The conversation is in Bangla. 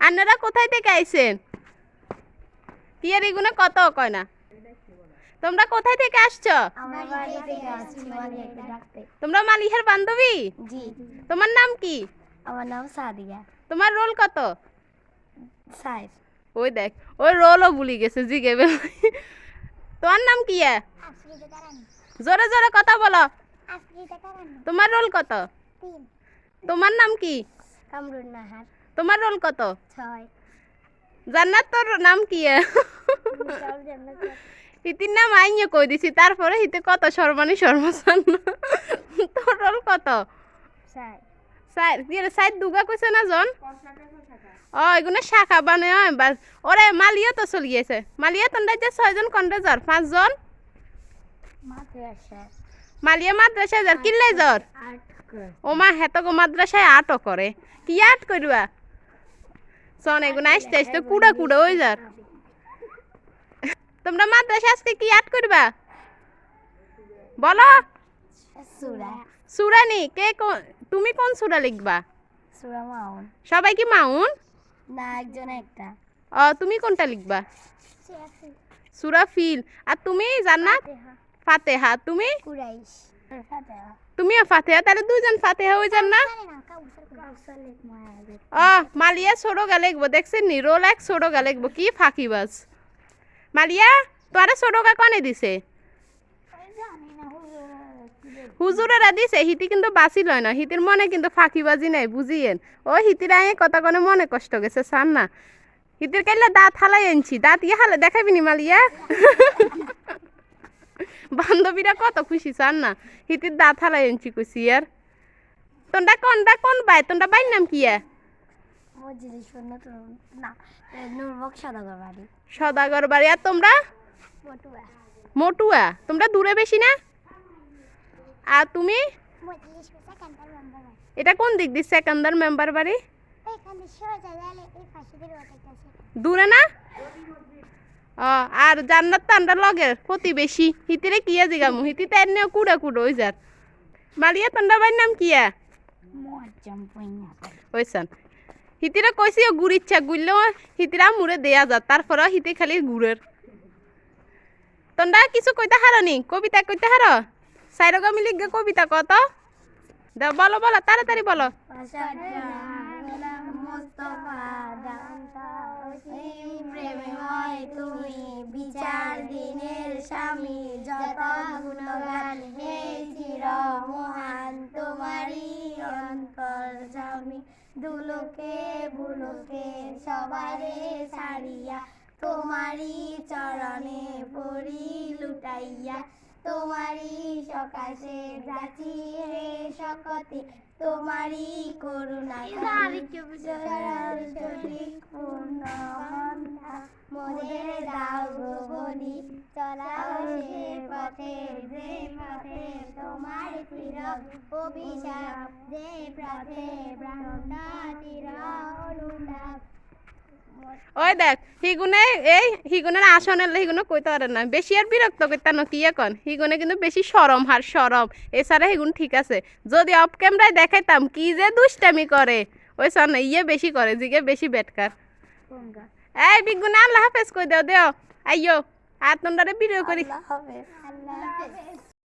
আপনারা কোথায় থেকে আইছেন? এগুলো কত কয় না। তোমরা কোথায় থেকে আসছো? তোমরা মালিহার বান্ধবী? তোমার নাম কি? আমার নাম সাদিয়া। তোমার রোল কত? ওই দেখ ওই রোলও ভুলি গেছে জিগে বেল। তোমার নাম কি? জোরে জোরে কথা বলো। তোমার রোল কত? তোমার নাম কি? কামরুন নাহার। তোমার রোল কত? ছয়। জান্নাত তোর নাম কি? হিতির নাম আইনে কই দিছি তারপরে হিতে কত সর্বানি সর্বসান? তোর রোল কত? সাই সাইড সাইড দুগা কইছে না জন? ও এগুলো শাখা বানে বাস। ওরে মালিয়া তো চলি গেছে। মালিয়া তোমরা যে ছয়জন কন্ডে জ্বর পাঁচজন মালিয়া মাদ্রাসায় জ্বর কিনলে জ্বর? আট ও মা হেত গো মাদ্রাসায় আটও করে। কি আট করবা শোন এগুলো আসতে আসতে কুড়া কুড়া ওই যার। তোমরা মাদ্রাসা আজকে কি আট করবা? বলো। সুরা সুরানি কে তুমি কোন সুরা লিখবা? সুরা মাউন। সবাই কি মাউন? না একজন একটা। ও তুমি কোনটা লিখবা? সুরা ফিল। আর তুমি জান্নাত? ফাতেহা। তুমি? কুরাইশ। তুমিও ফাতেহা, তাহলে দুজন ফাতেহা হয়ে যান না? ও মালিয়া ছোড়ো গা লিখব দেখছেন নি? রোল এক ছোড়ো গা লিখব কি ফাঁকিবাজ মালিয়া তোরা ছোড়ো গা কনে দিছে? হুজুরেরা দিছে, হিতি কিন্তু বাঁচি লয় না, হিতির মনে কিন্তু ফাঁকিবাজি নাই, বুঝিয়েন। ও, হিতির আগে কথা কনে মনে কষ্ট গেছে, সান না। হিতির কাইলে দাঁত হালাই আনছি, দাঁত ইয়ে হালে দেখাবি নি মালিয়া? বান্ধবীরা কত খুশি চান না? হিতির দাঁত হালাই আনছি কুসি আর তোনটা কোনটা কোন বাই তোনটা বাইর নাম কি সদাগর বাড়ি। আর তোমরা? মোটুয়া। তোমরা দূরে বেশি না? আর তুমি? এটা কোন দিক দিয়ে সেকেন্দার মেম্বার বাড়ি? দূরে না? আর জান্নাত তো আমরা লগের প্রতিবেশী। হিতিরে কিয়া জিগামু হিতিতে এনে কুড়া কুড়ো ওই যার। মালিয়া তোমরা বাড়ির নাম কিয়া ওইসান হিতিরা কইছি ও গুড় ইচ্ছা গুড়লেও হিতিরা মুড়ে দেয়া যা তারপরে হিতে খালি গুড়ের। তোমরা কিছু কইতে হারনি কবিতা কইতে হার? সাইরগা মিলি গে কবিতা কত দে বলো বলো তাড়াতাড়ি বলো। দুলোকে বুলোকে সবারে ছাড়িয়া তোমারই চরণে পড়ি লুটাইয়া। তোমারই সকাশে যাচি হে শকতি তোমারই করুণা মোদের দাও বলি। চলাও সে পথে যে পথে তোমার ওই দেখ, হিগুনে এই হিগুনের আসনের হিগুনে কইতে পারে না। বেশি আর বিরক্ত করতে না, কি এখন? হিগুনে কিন্তু বেশি সরম হার সরম। এছাড়া হিগুন ঠিক আছে। যদি অফ ক্যামেরায় দেখাইতাম, কি যে দুষ্টামি করে। ওই সর না ইয়ে বেশি করে, জিগে বেশি বেটকার। এই বিগুনে, আল্লাহ হাফেজ কই দেও দেও। আইয়ো, আর তোমরা ভিডিও করি। আল্লাহ হাফেজ।